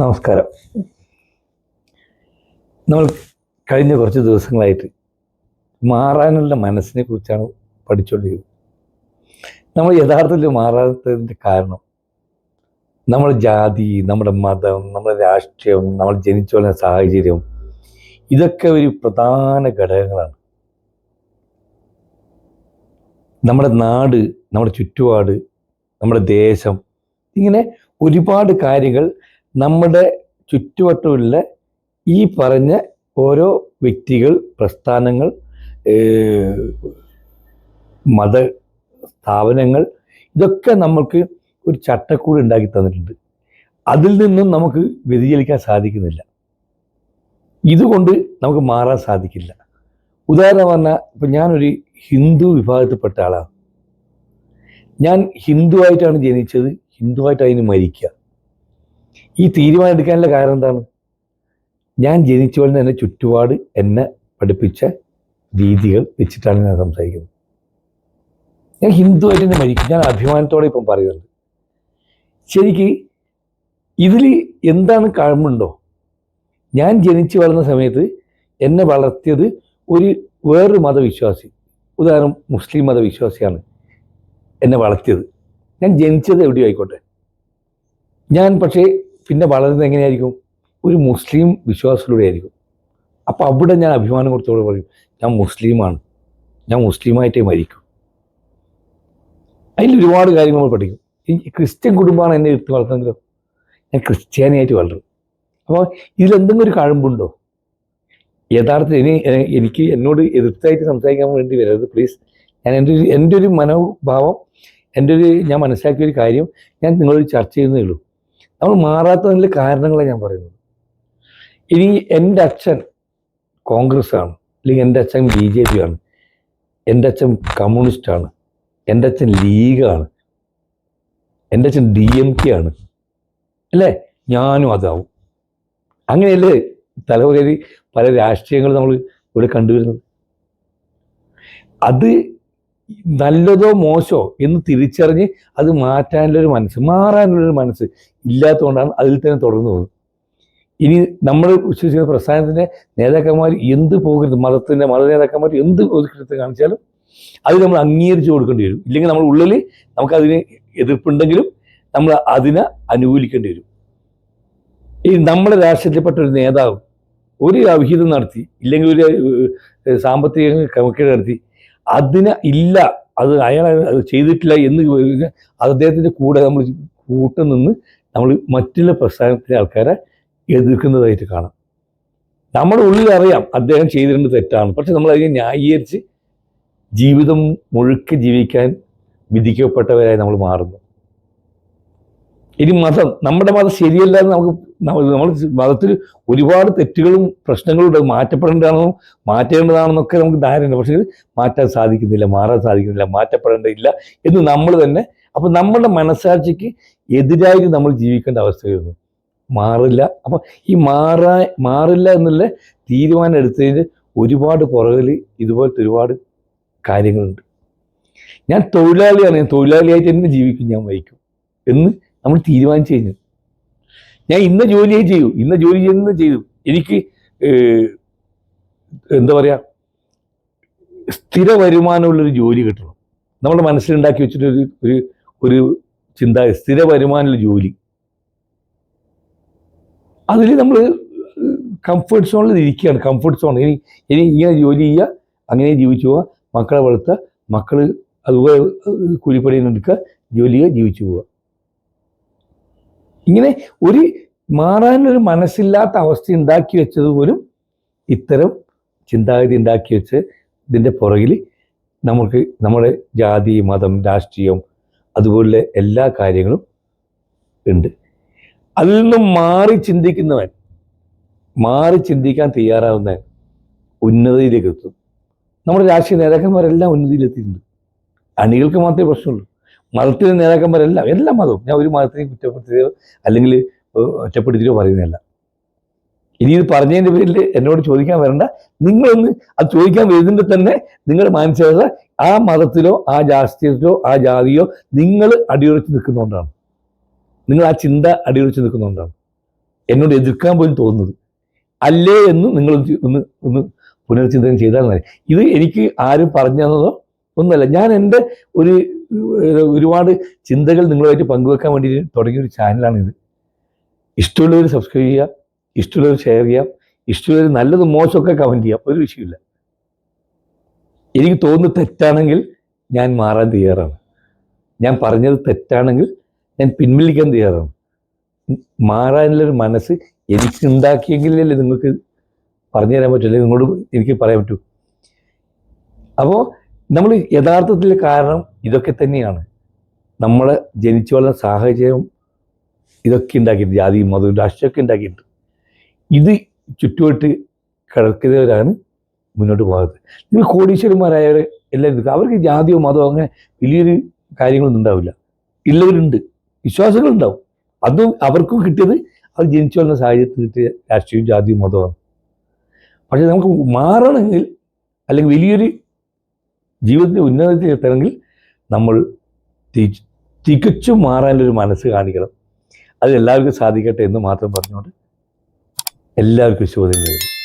നമസ്കാരം. നമ്മൾ കഴിഞ്ഞ കുറച്ച് ദിവസങ്ങളായിട്ട് മാറാനുള്ള മനസ്സിനെ കുറിച്ചാണ് പഠിച്ചുകൊണ്ടിരുന്നത് നമ്മൾ യഥാർത്ഥത്തിൽ മാറാത്തതിന്റെ കാരണം നമ്മുടെ ജാതി നമ്മുടെ മതം നമ്മുടെ രാഷ്ട്രീയം നമ്മൾ ജനിച്ചു വളർന്ന സാഹചര്യം ഇതൊക്കെ ഒരു പ്രധാന ഘടകങ്ങളാണ്. നമ്മുടെ നാട് നമ്മുടെ ചുറ്റുപാട് നമ്മുടെ ദേശം ഇങ്ങനെ ഒരുപാട് കാര്യങ്ങൾ നമ്മുടെ ചുറ്റുവട്ടമുള്ള ഈ പറഞ്ഞ ഓരോ വ്യക്തികൾ പ്രസ്ഥാനങ്ങൾ മത സ്ഥാപനങ്ങൾ ഇതൊക്കെ നമ്മൾക്ക് ഒരു ചട്ടക്കൂട് ഉണ്ടാക്കി തന്നിട്ടുണ്ട്. അതിൽ നിന്നും നമുക്ക് വ്യതിചലിക്കാൻ സാധിക്കുന്നില്ല. ഇതുകൊണ്ട് നമുക്ക് മാറാൻ സാധിക്കില്ല. ഉദാഹരണം പറഞ്ഞാൽ ഇപ്പം ഞാനൊരു ഹിന്ദു വിഭാഗത്തിൽപ്പെട്ട ആളാണ്. ഞാൻ ഹിന്ദുവായിട്ടാണ് ജനിച്ചത്. ഹിന്ദുവായിട്ട് അതിന് മരിക്കുക. ഈ തീരുമാനം എടുക്കാനുള്ള കാരണം എന്താണ്? ഞാൻ ജനിച്ചു വളർന്ന എന്റെ ചുറ്റുപാട് എന്നെ പഠിപ്പിച്ച രീതികൾ വെച്ചിട്ടാണ് ഞാൻ സംസാരിക്കുന്നത്. ഞാൻ ഹിന്ദുവായിട്ട് തന്നെ മരിക്കും. ഞാൻ അഭിമാനത്തോടെ ഇപ്പം പറയുന്നുണ്ട്. ശരിക്ക് ഇതിൽ എന്താണ് കഴമ്പുണ്ടോ? ഞാൻ ജനിച്ചു വളർന്ന സമയത്ത് എന്നെ വളർത്തിയത് ഒരു വേറൊരു മതവിശ്വാസി. ഉദാഹരണം മുസ്ലിം മതവിശ്വാസിയാണ് എന്നെ വളർത്തിയത്. ഞാൻ ജനിച്ചത് എവിടെയോ ആയിക്കോട്ടെ. ഞാൻ പക്ഷേ പിന്നെ വളരുന്നത് എങ്ങനെയായിരിക്കും? ഒരു മുസ്ലിം വിശ്വാസത്തിലൂടെ ആയിരിക്കും അപ്പോൾ അവിടെ ഞാൻ അഭിമാനം കൊടുത്തോടെ പറയും ഞാൻ മുസ്ലിമാണ്. ഞാൻ മുസ്ലിമായിട്ടേ മരിക്കും. അതിൽ ഒരുപാട് കാര്യങ്ങൾ നമ്മൾ പഠിക്കും. ഈ ക്രിസ്ത്യൻ കുടുംബമാണ് എന്നെ എടുത്ത് വളർത്തുന്നതെങ്കിലോ ഞാൻ ക്രിസ്ത്യാനിയായിട്ട് വളരും. അപ്പോൾ ഇതിലെന്തെങ്കിലും ഒരു കഴമ്പുണ്ടോ? യഥാർത്ഥത്തിൽ ഇനി എനിക്ക് എന്നോട് എതിർത്തായിട്ട് സംസാരിക്കാൻ വേണ്ടി വരരുത് പ്ലീസ് ഞാൻ എന്റെ ഒരു എന്റെ ഒരു മനോഭാവം എന്റെ ഒരു ഞാൻ മനസ്സിലാക്കിയ ഒരു കാര്യം ഞാൻ നിങ്ങളോട് ചർച്ച ചെയ്യുന്നേ ഉള്ളൂ. നമ്മൾ മാറാത്തതിന്റെ കാരണങ്ങളാണ് ഞാൻ പറയുന്നത്. ഇനി എന്റെ അച്ഛൻ കോൺഗ്രസ് ആണ് അല്ലെങ്കിൽ എന്റെ അച്ഛൻ ബി ജെ പി ആണ് എന്റെ അച്ഛൻ കമ്മ്യൂണിസ്റ്റാണ് എന്റെ അച്ഛൻ ലീഗാണ് എന്റെ അച്ഛൻ ഡി എം കെ ആണ് അല്ലേ? ഞാനും അതാവും. അങ്ങനെയല്ലേ തലമുറയിൽ പല രാഷ്ട്രീയങ്ങൾ നമ്മൾ ഇവിടെ കണ്ടുവരുന്നത്? അത് നല്ലതോ മോശമോ എന്ന് തിരിച്ചറിഞ്ഞ് അത് മാറ്റാനുള്ളൊരു മനസ്സ് മാറാനുള്ളൊരു മനസ്സ് ഇല്ലാത്തതുകൊണ്ടാണ് അതിൽ തന്നെ തുടർന്നു പോകുന്നത്. ഇനി നമ്മൾ വിശ്വസിക്കുന്ന പ്രസ്ഥാനത്തിന്റെ നേതാക്കന്മാർ എന്ത് പോകരുത്? മതത്തിന്റെ മത നേതാക്കന്മാർ എന്ത് പോകരുത് കാണിച്ചാലും അത് നമ്മൾ അംഗീകരിച്ച് കൊടുക്കേണ്ടി വരും. ഇല്ലെങ്കിൽ നമ്മൾ ഉള്ളിൽ നമുക്കതിന് എതിർപ്പുണ്ടെങ്കിലും നമ്മൾ അതിനെ അനുകൂലിക്കേണ്ടി വരും. ഈ നമ്മുടെ രാഷ്ട്രീയത്തിൽപ്പെട്ട ഒരു നേതാവ് ഒരു അവിഹിതം നടത്തി ഇല്ലെങ്കിൽ ഒരു സാമ്പത്തിക ക്രമക്കേട് നടത്തി അതിന് ഇല്ല. അത് അയാൾ അത് ചെയ്തിട്ടില്ല എന്ന് അത് അദ്ദേഹത്തിന്റെ കൂടെ നമ്മൾ കൂട്ടു നിന്ന് നമ്മൾ മറ്റുള്ള പ്രസ്ഥാനത്തിലെ ആൾക്കാരെ എതിർക്കുന്നതായിട്ട് കാണാം. നമ്മുടെ ഉള്ളിൽ അറിയാം അദ്ദേഹം ചെയ്തിട്ടുണ്ട് തെറ്റാണ്. പക്ഷെ നമ്മൾ അതിനെ ന്യായീകരിച്ച് ജീവിതം മുഴുക്കെ ജീവിക്കാൻ വിധിക്കപ്പെട്ടവരായി നമ്മൾ മാറുന്നു. ഇനി മതം നമ്മുടെ മതം ശരിയല്ല എന്ന് നമുക്ക് നമ്മൾ മതത്തിൽ ഒരുപാട് തെറ്റുകളും പ്രശ്നങ്ങളും ഉണ്ട്. മാറ്റപ്പെടേണ്ടതാണെന്നും മാറ്റേണ്ടതാണെന്നൊക്കെ നമുക്ക് ധാരണയുണ്ട്. പക്ഷേ മാറ്റാൻ സാധിക്കുന്നില്ല മാറാൻ സാധിക്കുന്നില്ല മാറ്റപ്പെടേണ്ടതില്ല എന്ന് നമ്മൾ തന്നെ അപ്പം നമ്മുടെ മനസ്സാക്ഷിക്ക് എതിരായിട്ട് നമ്മൾ ജീവിക്കേണ്ട അവസ്ഥ വരുന്നു മാറില്ല. അപ്പം ഈ മാറാ മാറില്ല എന്നുള്ള തീരുമാനം എടുത്തതിന് ഒരുപാട് പുറകിൽ ഇതുപോലത്തെ ഒരുപാട് കാര്യങ്ങളുണ്ട്. ഞാൻ തൊഴിലാളിയാണ്. ഞാൻ തൊഴിലാളിയായിട്ട് തന്നെ ജീവിക്കും ഞാൻ വഹിക്കും എന്ന് നമ്മൾ തീരുമാനിച്ചു കഴിഞ്ഞു. ഞാൻ ഇന്ന ജോലിയെ ചെയ്യൂ ഇന്ന ജോലി ചെയ്യുന്ന ചെയ്തു. എനിക്ക് എന്താ പറയുക സ്ഥിര വരുമാനമുള്ളൊരു ജോലി കിട്ടണം. നമ്മുടെ മനസ്സിലുണ്ടാക്കി വെച്ചിട്ടൊരു ഒരു ഒരു ചിന്ത സ്ഥിര വരുമാനമുള്ള ജോലി അതിൽ നമ്മൾ കംഫർട്ട് സോണിൽ ഇരിക്കുകയാണ്. കംഫർട്ട് സോൺ ഇനി ഇനി ഇങ്ങനെ ജോലി ചെയ്യുക അങ്ങനെ ജീവിച്ചു പോവുക മക്കളെ വളർത്തുക മക്കൾ അതുപോലെ കൂലിപ്പണി എടുക്കുക ജോലി ചെയ്യുക ജീവിച്ചു പോവുക. ഇങ്ങനെ ഒരു മാറാനൊരു മനസ്സില്ലാത്ത അവസ്ഥ ഉണ്ടാക്കി വെച്ചത് പോലും ഇത്തരം ചിന്താഗതി ഉണ്ടാക്കി വെച്ച് ഇതിന്റെ പുറകിൽ നമുക്ക് നമ്മുടെ ജാതി മതം രാഷ്ട്രീയം അതുപോലെ എല്ലാ കാര്യങ്ങളും ഉണ്ട്. അതിൽ നിന്നും മാറി ചിന്തിക്കുന്നവൻ മാറി ചിന്തിക്കാൻ തയ്യാറാവുന്നവൻ ഉന്നതിയിലേക്ക് എത്തും. നമ്മുടെ രാഷ്ട്രീയ നേതാക്കന്മാരെല്ലാം ഉന്നതിയിലെത്തിയിട്ടുണ്ട്. അണികൾക്ക് മാത്രമേ പ്രശ്നമുള്ളൂ. മതത്തിലെ നേതാക്കന്മാരെല്ലാം എല്ലാ മതവും. ഞാൻ ഒരു മതത്തിനെയും കുറ്റപ്പെടുത്തുകയോ അല്ലെങ്കിൽ ഒറ്റപ്പെടുത്തിയോ പറയുന്നില്ല ഇനി ഇത് പറഞ്ഞതിന്റെ പേരിൽ എന്നോട് ചോദിക്കാൻ വരണ്ട. നിങ്ങളൊന്ന് അത് ചോദിക്കാൻ വരുന്നതിന്റെ തന്നെ നിങ്ങൾ മാനസികത ആ മതത്തിലോ ആ രാഷ്ട്രീയത്തിലോ ആ ജാതിയോ നിങ്ങൾ അടിയുറച്ച് നിൽക്കുന്നതുകൊണ്ടാണ് നിങ്ങൾ ആ ചിന്ത അടിയുറച്ച് നിൽക്കുന്നതുകൊണ്ടാണ് എന്നോട് എതിർക്കാൻ പോലും തോന്നുന്നത്. അല്ലേ എന്ന് നിങ്ങൾ ഒന്ന് ഒന്ന് പുനർചിന്തനം ചെയ്താൽ മതി. ഇത് എനിക്ക് ആരും പറഞ്ഞു തന്നതോ ഒന്നുമല്ല. ഞാൻ എന്റെ ഒരു ഒരുപാട് ചിന്തകൾ നിങ്ങളുമായിട്ട് പങ്കുവെക്കാൻ വേണ്ടി തുടങ്ങിയ ഒരു ചാനലാണിത് ഇഷ്ടമുള്ളവർ സബ്സ്ക്രൈബ് ചെയ്യുക ഇഷ്ടമുള്ളവർ ഷെയർ ചെയ്യാം ഇഷ്ടമുള്ളവർ നല്ലതും മോശമൊക്കെ കമന്റ് ചെയ്യാം ഒരു വിഷയമില്ല എനിക്ക് തോന്നുന്നത് തെറ്റാണെങ്കിൽ ഞാൻ മാറാൻ തയ്യാറാണ്. ഞാൻ പറഞ്ഞത് തെറ്റാണെങ്കിൽ ഞാൻ പിൻവലിക്കാൻ തയ്യാറാണ്. മാറാനുള്ളൊരു മനസ്സ് എനിക്ക് ഉണ്ടാക്കിയെങ്കിലല്ലേ നിങ്ങൾക്ക് പറഞ്ഞു തരാൻ പറ്റൂ അല്ലെങ്കിൽ നിങ്ങളോട് എനിക്ക് പറയാൻ പറ്റൂ. അപ്പോൾ നമ്മൾ യഥാർത്ഥത്തിൽ കാരണം ഇതൊക്കെ തന്നെയാണ്. നമ്മൾ ജനിച്ചു വളർന്ന സാഹചര്യം ഇതൊക്കെ ഉണ്ടാക്കിയിട്ടുണ്ട്. ജാതി മതവും രാഷ്ട്രീയമൊക്കെ ഉണ്ടാക്കിയിട്ടുണ്ട്. ഇത് ചുറ്റുവട്ട് കിടക്കുന്നവരാണ് മുന്നോട്ട് പോകാത്തത്. നിങ്ങൾ കോടീശ്വരന്മാരായവർ എല്ലാവരും. അവർക്ക് ജാതിയോ മതമോ അങ്ങനെ വലിയൊരു കാര്യങ്ങളൊന്നും ഉണ്ടാവില്ല. ഉള്ളവരുണ്ട്. വിശ്വാസങ്ങളുണ്ടാവും അതും അവർക്കും കിട്ടിയത് അത് ജനിച്ചു വന്ന സാഹചര്യത്തിൽ കിട്ടിയ രാഷ്ട്രീയവും ജാതിയും മതമാണ് പക്ഷെ നമുക്ക് മാറണമെങ്കിൽ അല്ലെങ്കിൽ വലിയൊരു ജീവിതത്തിന്റെ ഉന്നതത്തിൽ എത്തണമെങ്കിൽ നമ്മൾ തികച്ചും മാറാനൊരു മനസ്സ് കാണിക്കണം. അത് എല്ലാവർക്കും സാധിക്കട്ടെ എന്ന് മാത്രം പറഞ്ഞുകൊണ്ട് എല്ലാവർക്കും ശുഭദിനം നേരുന്നു.